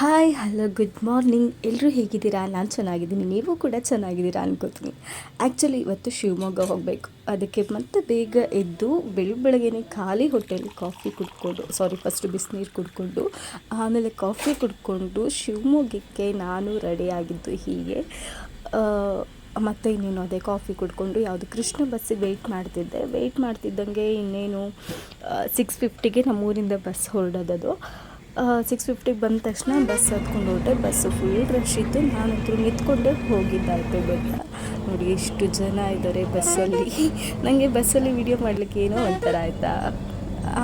Hi hello good morning ಎಲ್ಲರೂ ಹೇಗಿದ್ದೀರಾ? ನಾನು ಚೆನ್ನಾಗಿದ್ದೀನಿ. ನೀವು ಕೂಡ ಚೆನ್ನಾಗಿದ್ದೀರಾ ಅನ್ಕೋತೀನಿ. ಆ್ಯಕ್ಚುಲಿ ಇವತ್ತು ಶಿವಮೊಗ್ಗ ಹೋಗಬೇಕು. ಅದಕ್ಕೆ ಮತ್ತೆ ಬೇಗ ಎದ್ದು ಬೆಳಗ್ಗೆ ಖಾಲಿ ಹೋಟೆಲ್ ಕಾಫಿ ಕುಡ್ಕೊಂಡು ಸಾರಿ ಫಸ್ಟ್ ಬಿಸಿನೀರು ಕುಡ್ಕೊಂಡು, ಆಮೇಲೆ ಕಾಫಿ ಕುಡ್ಕೊಂಡು ಶಿವಮೊಗ್ಗಕ್ಕೆ ನಾನು ರೆಡಿಯಾಗಿದ್ದು ಹೀಗೆ. ಮತ್ತು ಇನ್ನೇನು ಅದೇ ಕಾಫಿ ಕುಡ್ಕೊಂಡು ಯಾವುದು ಕೃಷ್ಣ ಬಸ್ಸಿಗೆ ವೆಯ್ಟ್ ಮಾಡ್ತಿದ್ದೆ. ವೆಯ್ಟ್ ಮಾಡ್ತಿದ್ದಂಗೆ ಇನ್ನೇನು ಸಿಕ್ಸ್ ಫಿಫ್ಟಿಗೆ ನಮ್ಮೂರಿಂದ ಬಸ್ ಹೊರಡೋದದು. ಸಿಕ್ಸ್ ಫಿಫ್ಟಿಗೆ ಬಂದ ತಕ್ಷಣ ಬಸ್ ಹತ್ಕೊಂಡು ಹೊರಟೆ ಬಸ್ಸು ಫುಲ್ ರಶ್ ಇತ್ತು. ನಾನಂತೂ ನಿಂತ್ಕೊಂಡೆ ಹೋಗಿದ್ದಾಯ್ತು ಬೆಟ್ಟ ನೋಡಿ ಎಷ್ಟು ಜನ ಇದ್ದಾರೆ ಬಸ್ಸಲ್ಲಿ ನನಗೆ ಬಸ್ಸಲ್ಲಿ ವಿಡಿಯೋ ಮಾಡಲಿಕ್ಕೆ ಏನೋ ಒಂಥರ ಆಯಿತಾ?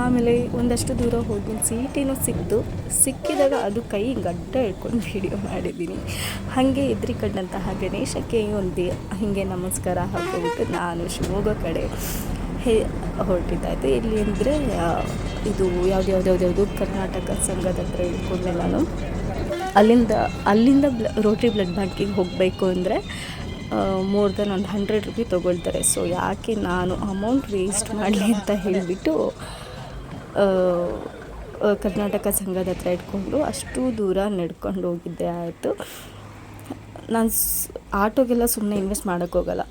ಆಮೇಲೆ ಒಂದಷ್ಟು ದೂರ ಹೋಗಿ ಸೀಟಿನೂ ಸಿಕ್ತು. ಸಿಕ್ಕಿದಾಗ ಅದು ಕೈ ಗಡ್ಡ ಹಿಡ್ಕೊಂಡು ವಿಡಿಯೋ ಮಾಡಿದ್ದೀನಿ. ಹಾಗೆ ಎದ್ರಿ ಕಂಡಂತಹ ಗಣೇಶಕ್ಕೆ ಒಂದು, ಹೀಗೆ ನಮಸ್ಕಾರ ಹಾಕೋಬಿಟ್ಟು ನಾನು ಶಿವಮೊಗ್ಗ ಕಡೆ ಹೇ, ಹೊರಟಿದ್ದಾಯಿತು. ಎಲ್ಲಿ ಅಂದರೆ ಇದು ಯಾವ್ದು ಯಾವ್ದು ಯಾವ್ದು ಕರ್ನಾಟಕ ಸಂಘದ ಹತ್ರ ಇಟ್ಕೊಂಡೆ ನಾನು. ಅಲ್ಲಿಂದ ಅಲ್ಲಿಂದ ಬ್ಲ ರೋಟ್ರಿ ಬ್ಲಡ್ ಬ್ಯಾಂಕಿಗೆ ಹೋಗಬೇಕು ಅಂದರೆ ಮೋರ್ ದೆನ್ ಒಂದು ಹಂಡ್ರೆಡ್ ರುಪಿ ತೊಗೊಳ್ತಾರೆ. ಸೊ ಯಾಕೆ ನಾನು ಅಮೌಂಟ್ ವೇಸ್ಟ್ ಮಾಡಲಿ ಅಂತ ಹೇಳಿಬಿಟ್ಟು ಕರ್ನಾಟಕ ಸಂಘದ ಹತ್ರ ಇಟ್ಕೊಂಡು ಅಷ್ಟು ದೂರ ನಡ್ಕೊಂಡು ಹೋಗಿದ್ದೆ ಆಯಿತು. ನಾನು ಆಟೋಗೆಲ್ಲ ಸುಮ್ಮನೆ ಇನ್ವೆಸ್ಟ್ ಮಾಡೋಕ್ಕೋಗಲ್ಲ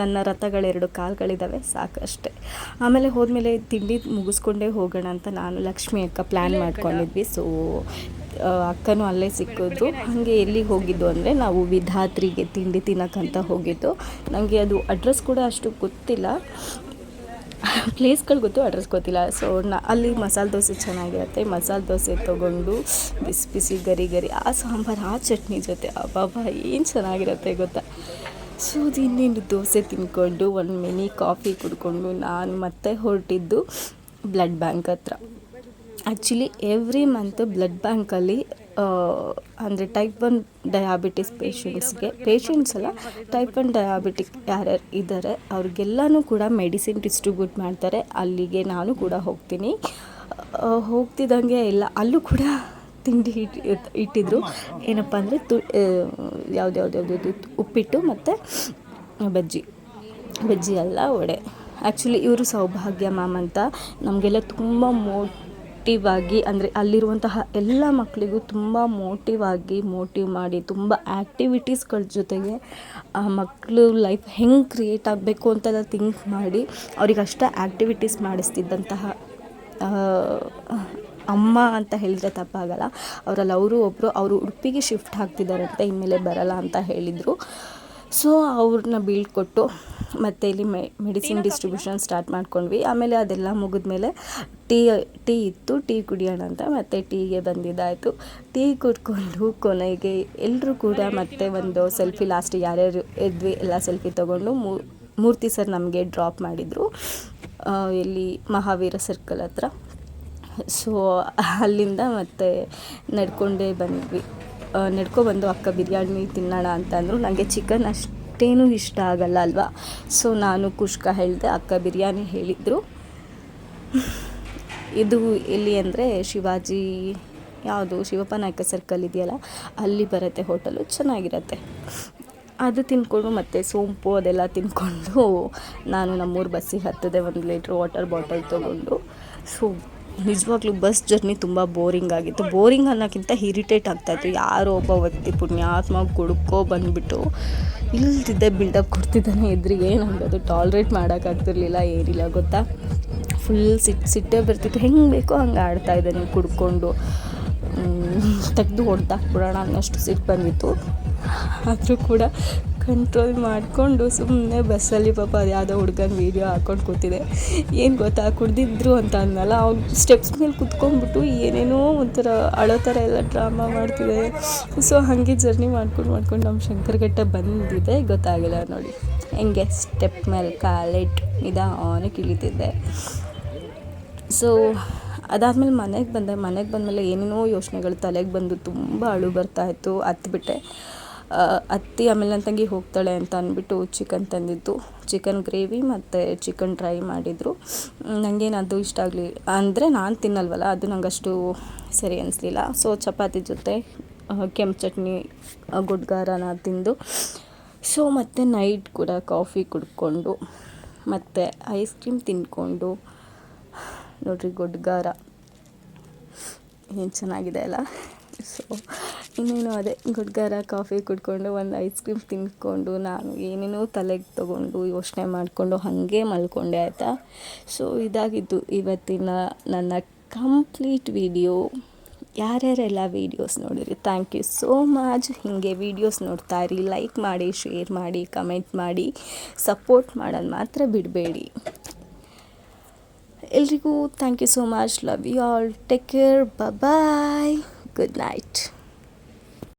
ನನ್ನ ರಥಗಳೆರಡು ಕಾಲುಗಳಿದ್ದಾವೆ ಸಾಕಷ್ಟೆ ಆಮೇಲೆ ಹೋದ್ಮೇಲೆ ತಿಂಡಿ ಮುಗಿಸ್ಕೊಂಡೇ ಹೋಗೋಣ ಅಂತ ನಾನು ಲಕ್ಷ್ಮಿ ಅಕ್ಕ ಪ್ಲ್ಯಾನ್ ಮಾಡ್ಕೊಂಡಿದ್ವಿ. ಸೊ ಅಕ್ಕನೂ ಅಲ್ಲೇ ಸಿಕ್ಕಿದ್ರು ಹಾಗೆ ಎಲ್ಲಿಗೆ ಹೋಗಿದ್ದು ಅಂದರೆ ನಾವು ವಿಧಾತ್ರಿಗೆ ತಿಂಡಿ ತಿನ್ನೋಕ್ಕಂತ ಹೋಗಿದ್ದು. ನನಗೆ ಅದು ಅಡ್ರೆಸ್ ಕೂಡ ಅಷ್ಟು ಗೊತ್ತಿಲ್ಲ. ಪ್ಲೇಸ್ಗಳು ಗೊತ್ತು, ಅಡ್ರೆಸ್ ಗೊತ್ತಿಲ್ಲ. ಸೊ ನಾ ಅಲ್ಲಿ ಮಸಾಲೆ ದೋಸೆ ಚೆನ್ನಾಗಿರುತ್ತೆ. ಮಸಾಲೆ ದೋಸೆ ತೊಗೊಂಡು ಬಿಸಿ ಬಿಸಿ ಗರಿ ಗರಿ, ಆ ಸಾಂಬಾರು, ಆ ಚಟ್ನಿ ಜೊತೆ ಅಬ್ಬಾಬಾ ಏನು ಚೆನ್ನಾಗಿರುತ್ತೆ ಗೊತ್ತಾ? ಸೊ ಇನ್ನೇನು ದೋಸೆ ತಿನ್ಕೊಂಡು, ಒಂದು ಮಿನಿ ಕಾಫಿ ಕುಡ್ಕೊಂಡು, ನಾನು ಮತ್ತೆ ಹೊರಟಿದ್ದು ಬ್ಲಡ್ ಬ್ಯಾಂಕ್ ಹತ್ರ. ಆ್ಯಕ್ಚುಲಿ ಎವ್ರಿ ಮಂತ್ ಬ್ಲಡ್ ಬ್ಯಾಂಕಲ್ಲಿ ಅಂದರೆ ಟೈಪ್ ಒನ್ ಡಯಾಬಿಟಿಸ್ ಪೇಷಂಟ್ಸ್ಗೆ, ಪೇಷಂಟ್ಸ್ ಅಲ್ಲ, ಟೈಪ್ ಒನ್ ಡಯಾಬಿಟಿಕ್ ಯಾರ್ಯಾರು ಇದ್ದಾರೆ, ಅವ್ರಿಗೆಲ್ಲನೂ ಕೂಡ ಮೆಡಿಸಿನ್ ಡಿಸ್ಟ್ರಿಬ್ಯೂಟ್ ಮಾಡ್ತಾರೆ, ಅಲ್ಲಿಗೆ ನಾನು ಕೂಡ ಹೋಗ್ತೀನಿ. ಹೋಗ್ತಿದ್ದಂಗೆ ಎಲ್ಲ ಅಲ್ಲೂ ಕೂಡ ತಿಂಡಿ ಇಟ್ಟು ಇಟ್ಟಿದ್ರು. ಏನಪ್ಪ ಅಂದರೆ ತು ಯಾವ್ದು ಉಪ್ಪಿಟ್ಟು ಮತ್ತು ಬಜ್ಜಿ ಬಜ್ಜಿ ಅಲ್ಲ ವಡೆ. ಆ್ಯಕ್ಚುಲಿ ಇವರು ಸೌಭಾಗ್ಯ ಮ್ಯಾಮ್ ಅಂತ. ನಮಗೆಲ್ಲ ತುಂಬ ಮೋಟಿವ್ ಆಗಿ, ಅಂದರೆ ಅಲ್ಲಿರುವಂತಹ ಎಲ್ಲ ಮಕ್ಕಳಿಗೂ ತುಂಬ ಮೋಟಿವ್ ಆಗಿ ಮೋಟಿವ್ ಮಾಡಿ, ತುಂಬ ಆ್ಯಕ್ಟಿವಿಟೀಸ್ಗಳ ಜೊತೆಗೆ ಆ ಮಕ್ಕಳು ಲೈಫ್ ಹೆಂಗೆ ಕ್ರಿಯೇಟ್ ಆಗಬೇಕು ಅಂತೆಲ್ಲ ಥಿಂಕ್ ಮಾಡಿ, ಅವ್ರಿಗೆ ಅಷ್ಟೇ ಆ್ಯಕ್ಟಿವಿಟೀಸ್ ಮಾಡಿಸ್ತಿದ್ದಂತಹ ಅಮ್ಮ ಅಂತ ಹೇಳಿದ್ರೆ ತಪ್ಪಾಗಲ್ಲ. ಅವರಲ್ಲಿ ಅವರು ಒಬ್ಬರು ಅವರು ಉಡುಪಿಗೆ ಶಿಫ್ಟ್ ಆಗ್ತಿದ್ದಾರಂತೆ ಇನ್ಮೇಲೆ ಬರಲ್ಲ ಅಂತ ಹೇಳಿದರು. ಸೊ ಅವ್ರನ್ನ ಬೀಳ್ಕೊಟ್ಟು ಮತ್ತು ಇಲ್ಲಿ ಮೆಡಿಸಿನ್ ಡಿಸ್ಟ್ರಿಬ್ಯೂಷನ್ ಸ್ಟಾರ್ಟ್ ಮಾಡ್ಕೊಂಡ್ವಿ. ಆಮೇಲೆ ಅದೆಲ್ಲ ಮುಗಿದ್ಮೇಲೆ ಟೀ ಟೀ ಇತ್ತು ಟೀ ಕುಡಿಯೋಣ ಅಂತ. ಮತ್ತು ಟೀಗೆ ಬಂದಿದ್ದಾಯಿತು. ಟೀ ಕುಡ್ಕೊಂಡು ಕೊನೆಗೆ ಎಲ್ಲರೂ ಕೂಡ ಮತ್ತೆ ಒಂದು ಸೆಲ್ಫಿ ಲಾಸ್ಟ್ ಯಾರ್ಯಾರು ಇದ್ವಿ ಎಲ್ಲ ಸೆಲ್ಫಿ ತೊಗೊಂಡು ಮೂರ್ತಿ ಸರ್ ನಮಗೆ ಡ್ರಾಪ್ ಮಾಡಿದರು. ಇಲ್ಲಿ ಮಹಾವೀರ ಸರ್ಕಲ್ ಹತ್ರ. ಸೊ ಅಲ್ಲಿಂದ ಮತ್ತೆ ನಡ್ಕೊಂಡೇ ಬಂದ್ವಿ. ನಡ್ಕೊಬಂದು ಅಕ್ಕ ಬಿರಿಯಾನಿ ತಿನ್ನೋಣ ಅಂತಂದರು. ನನಗೆ ಚಿಕನ್ ಅಷ್ಟೇನು ಇಷ್ಟ ಆಗಲ್ಲ ಅಲ್ವಾ? ಸೊ ನಾನು ಕುಷ್ಕ ಹೇಳಿದೆ, ಅಕ್ಕ ಬಿರಿಯಾನಿ ಹೇಳಿದರು. ಇದು ಎಲ್ಲಿ ಅಂದರೆ ಶಿವಾಜಿ, ಯಾವುದು ಶಿವಪ್ಪ ನಾಯಕ ಸರ್ಕಲ್ ಇದೆಯಲ್ಲ, ಅಲ್ಲಿ ಬರುತ್ತೆ ಹೋಟೆಲು ಚೆನ್ನಾಗಿರತ್ತೆ. ಅದು ತಿಂದ್ಕೊಂಡು ಮತ್ತು ಸೋಂಪು ಅದೆಲ್ಲ ತಿಂದ್ಕೊಂಡು ನಾನು ನಮ್ಮೂರು ಬಸ್ಸಿಗೆ ಹತ್ತದೆ, ಒಂದು ಲೀಟ್ರ್ ವಾಟರ್ ಬಾಟಲ್ ತೊಗೊಂಡು. ಸೊ ನಿಜವಾಗ್ಲೂ ಬಸ್ ಜರ್ನಿ ತುಂಬ ಬೋರಿಂಗ್ ಆಗಿತ್ತು. ಬೋರಿಂಗ್ ಅನ್ನೋಕ್ಕಿಂತ ಇರಿಟೇಟ್ ಆಗ್ತಾಯಿತ್ತು ಯಾರೋ ಒಬ್ಬ ವ್ಯಕ್ತಿ ಪುಣ್ಯಾತ್ಮ ಕುಡ್ಕೊ ಬಂದುಬಿಟ್ಟು ಇಲ್ದಿದ್ದೆ ಬಿಲ್ಡಪ್ ಕೊಡ್ತಿದ್ದಾನೆ ಎದುರಿಗೆ, ನಮ್ಗೆ ಟಾಲ್ರೇಟ್ ಮಾಡೋಕ್ಕಾಗ್ತಿರ್ಲಿಲ್ಲ ಏನಿಲ್ಲ, ಗೊತ್ತಾ? ಫುಲ್ ಸಿಟ್ಟು ಸಿಟ್ಟೇ ಬರ್ತಿತ್ತು. ಹೆಂಗೆ ಬೇಕೋ ಹಂಗೆ ಆಡ್ತಾ ಇದ್ದಾನೆ ಕುಡ್ಕೊಂಡು. ತೆಗೆದು ಹೊಡೆದಾಕ್ಬಿಡೋಣ ಅನ್ನೋಷ್ಟು ಸಿಟ್ಟು ಬಂದಿತ್ತು. ಆದರೂ ಕೂಡ ಕಂಟ್ರೋಲ್ ಮಾಡಿಕೊಂಡು ಸುಮ್ಮನೆ ಬಸ್ಸಲ್ಲಿ ಪಾಪ ಅದು ಯಾವುದೋ ಹುಡುಗನ ವೀಡಿಯೋ ಹಾಕ್ಕೊಂಡು ಕೂತಿದೆ. ಏನು ಗೊತ್ತಾ? ಕುಡ್ದಿದ್ರು ಅಂತ ಅಂದಲ್ಲ ಅವ್ನು ಸ್ಟೆಪ್ಸ್ ಮೇಲೆ ಕುತ್ಕೊಂಡ್ಬಿಟ್ಟು ಏನೇನೋ ಒಂಥರ ಅಳೋ ಥರ ಎಲ್ಲ ಡ್ರಾಮಾ ಮಾಡ್ತಿದೆ. ಸೊ ಹಾಗೆ ಜರ್ನಿ ಮಾಡ್ಕೊಂಡು ಮಾಡ್ಕೊಂಡು ನಮ್ಮ ಶಂಕರಘಟ್ಟ ಬಂದಿದೆ. ಗೊತ್ತಾಗಿಲ್ಲ ನೋಡಿ. ಹೆಂಗೆ? ಸ್ಟೆಪ್ ಮೇಲೆ ಕಾಲಿಟ್ಟು ನಿಧಾನಕ್ಕೆ ಇಳಿತಿದ್ದೆ. ಸೊ ಅದಾದಮೇಲೆ ಮನೆಗೆ ಬಂದೆ. ಮನೆಗೆ ಬಂದಮೇಲೆ ಏನೇನೋ ಯೋಚನೆಗಳು ತಲೆಗೆ ಬಂದು ತುಂಬ ಅಳು ಬರ್ತಾಯಿತ್ತು ಹತ್ಬಿಟ್ಟೆ ಅತ್ತಿ ಆಮೇಲೆ ನನ್ನ ತಂಗಿ ಹೋಗ್ತಾಳೆ ಅಂತ ಅಂದ್ಬಿಟ್ಟು ಚಿಕನ್ ತಂದಿದ್ದು. ಚಿಕನ್ ಗ್ರೇವಿ ಮತ್ತು ಚಿಕನ್ ಡ್ರೈ ಮಾಡಿದರು. ನನಗೇನು ಅದು ಇಷ್ಟ ಆಗಲಿ, ಅಂದರೆ ನಾನು ತಿನ್ನಲ್ವಲ್ಲ, ಅದು ನಂಗೆ ಅಷ್ಟು ಸರಿ ಅನಿಸ್ಲಿಲ್ಲ. ಸೊ ಚಪಾತಿ ಜೊತೆ ಕೆಂಪು ಚಟ್ನಿ ಗುಡ್ಗಾರನ ತಿಂದು. ಸೊ ಮತ್ತು ನೈಟ್ ಕೂಡ ಕಾಫಿ ಕುಡ್ಕೊಂಡು, ಮತ್ತು ಐಸ್ ಕ್ರೀಮ್ ತಿನ್ಕೊಂಡು. ನೋಡ್ರಿ ಗುಡ್ಗಾರ. ಏನು ಚೆನ್ನಾಗಿದೆ ಅಲ್ಲ? ಸೊ ಇನ್ನೇನು ಅದೇ ಗುಡ್ಗಾರ, ಕಾಫಿ ಕುಡ್ಕೊಂಡು ಒಂದು ಐಸ್ ಕ್ರೀಮ್ ತಿನ್ಕೊಂಡು ನಾನು ಏನೇನೋ ತಲೆಗೆ ತೊಗೊಂಡು ಯೋಚನೆ ಮಾಡಿಕೊಂಡು ಹಾಗೆ ಮಲ್ಕೊಂಡೆ, ಆಯಿತಾ? ಸೊ ಇದಾಗಿದ್ದು ಇವತ್ತಿನ ನನ್ನ ಕಂಪ್ಲೀಟ್ ವಿಡಿಯೋ. ಯಾರ್ಯಾರೆಲ್ಲ ವೀಡಿಯೋಸ್ ನೋಡಿರಿ? ಥ್ಯಾಂಕ್ ಯು ಸೋ ಮಚ್ ಹೀಗೆ ವೀಡಿಯೋಸ್ ನೋಡ್ತಾ ಇರಿ. ಲೈಕ್ ಮಾಡಿ ಶೇರ್ ಮಾಡಿ ಕಮೆಂಟ್ ಮಾಡಿ ಸಪೋರ್ಟ್ ಮಾಡೋದು ಮಾತ್ರ ಬಿಡಬೇಡಿ. ಎಲ್ರಿಗೂ thank you so much love you all take care bye good night